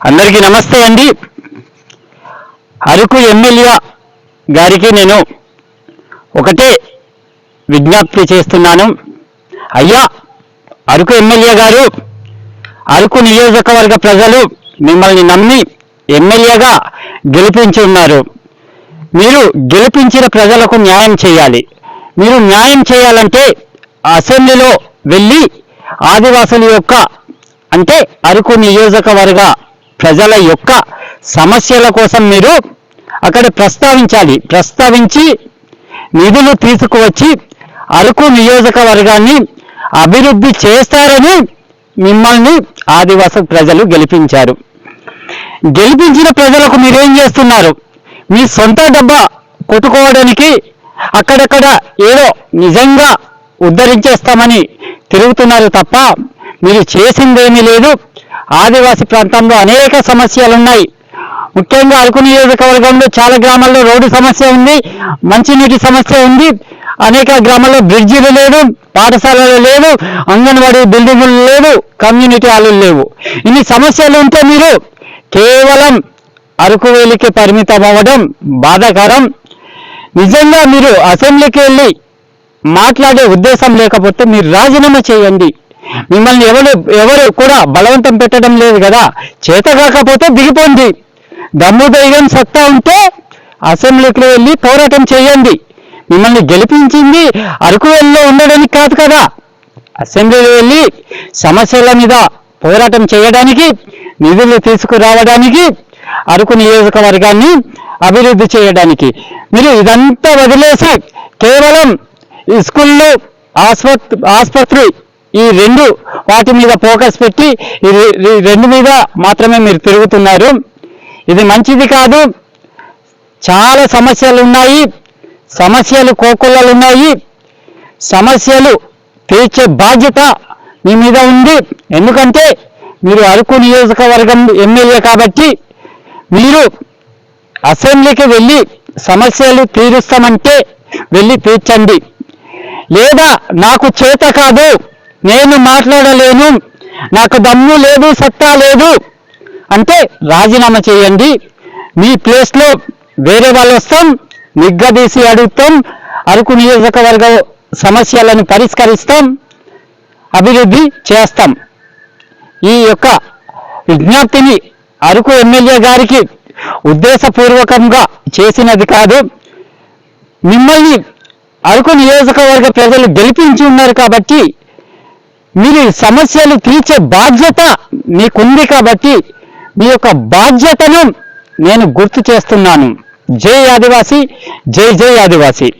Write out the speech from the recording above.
అందరికీ నమస్తే అండి. అరకు ఎమ్మెల్యే గారికి నేను ఒకటే విజ్ఞప్తి చేస్తున్నాను. అయ్యా అరకు ఎమ్మెల్యే గారు అరకు నియోజకవర్గ ప్రజలు మిమ్మల్ని నమ్మి ఎమ్మెల్యేగా గెలిపించి ఉన్నారు మీరు గెలిపించిన ప్రజలకు న్యాయం చేయాలి. మీరు న్యాయం చేయాలంటే అసెంబ్లీలో వెళ్ళి ఆదివాసుల యొక్క అంటే అరకు నియోజకవర్గ ప్రజల యొక్క సమస్యల కోసం మీరు అక్కడ ప్రస్తావించాలి. ప్రస్తావించి నిధులు తీసుకువచ్చి అరకు నియోజకవర్గాన్ని అభివృద్ధి చేస్తారని మిమ్మల్ని ఆదివాసీ ప్రజలు గెలిపించారు. గెలిపించిన ప్రజలకు మీరేం చేస్తున్నారు? మీ సొంత డబ్బా కొట్టుకోవడానికి అక్కడక్కడ ఏదో నిజంగా ఉద్ధరించేస్తామని తిరుగుతున్నారు తప్ప మీరు చేసిందేమీ లేదు. ఆదివాసీ ప్రాంతంలో అనేక సమస్యలు ఉన్నాయి ముఖ్యంగా అరకు నియోజకవర్గంలో చాలా గ్రామాల్లో రోడ్డు సమస్య ఉంది మంచినీటి సమస్య ఉంది. అనేక గ్రామాల్లో బ్రిడ్జిలు లేవు పాఠశాలలు లేవు అంగన్వాడీ బిల్డింగులు లేవు కమ్యూనిటీ హాలు లేవు. ఇన్ని సమస్యలు ఉంటే మీరు కేవలం అరకు వేలికి పరిమితం అవ్వడం బాధాకరం. నిజంగా మీరు అసెంబ్లీకి వెళ్ళి మాట్లాడే ఉద్దేశం లేకపోతే మీరు రాజీనామా చేయండి. మిమ్మల్ని ఎవరు ఎవరు కూడా బలవంతం పెట్టడం లేదు కదా. చేత కాకపోతే దిగిపోండి. దమ్ము ధైర్యం సత్తా ఉంటే అసెంబ్లీకి వెళ్ళి పోరాటం చేయండి. మిమ్మల్ని గెలిపించింది అరకు ఉండడానికి కాదు కదా. అసెంబ్లీలో వెళ్ళి సమస్యల మీద పోరాటం చేయడానికి నిధులు తీసుకురావడానికి అరకు నియోజకవర్గాన్ని అభివృద్ధి చేయడానికి. మీరు ఇదంతా వదిలేసి కేవలం స్కూళ్ళు ఆస్పత్రి ఆసుపత్రి ఈ రెండు వాటి మీద ఫోకస్ పెట్టి ఈ రెండు మీద మాత్రమే మీరు తిరుగుతున్నారు. ఇది మంచిది కాదు. చాలా సమస్యలు ఉన్నాయి. సమస్యలు కోకొల్లలు ఉన్నాయి. సమస్యలు తీర్చే బాధ్యత మీ మీద ఉంది. ఎందుకంటే మీరు అరకు నియోజకవర్గం ఎమ్మెల్యే కాబట్టి మీరు అసెంబ్లీకి వెళ్ళి సమస్యలు తీరుస్తామంటే వెళ్ళి తీర్చండి. లేదా నాకు చేత కాదు. నేను మాట్లాడలేను. నాకు దమ్ము లేదు సత్తా లేదు. అంటే రాజీనామా చేయండి. మీ ప్లేస్లో వేరే వాళ్ళు వస్తాం నిగ్గదీసి అడుగుతాం అరకు నియోజకవర్గ సమస్యలను పరిష్కరిస్తాం అభివృద్ధి చేస్తాం. ఈ యొక్క విజ్ఞప్తిని అరకు ఎమ్మెల్యే గారికి ఉద్దేశపూర్వకంగా చేసినది కాదు. మిమ్మల్ని అరకు నియోజకవర్గ ప్రజలు గెలిపించి ఉన్నారు కాబట్టి మీరు సమస్యలు తీర్చే బాధ్యత మీకుంది కాబట్టి మీ యొక్క బాధ్యతను నేను గుర్తు చేస్తున్నాను. జై ఆదివాసి జై జై ఆదివాసి.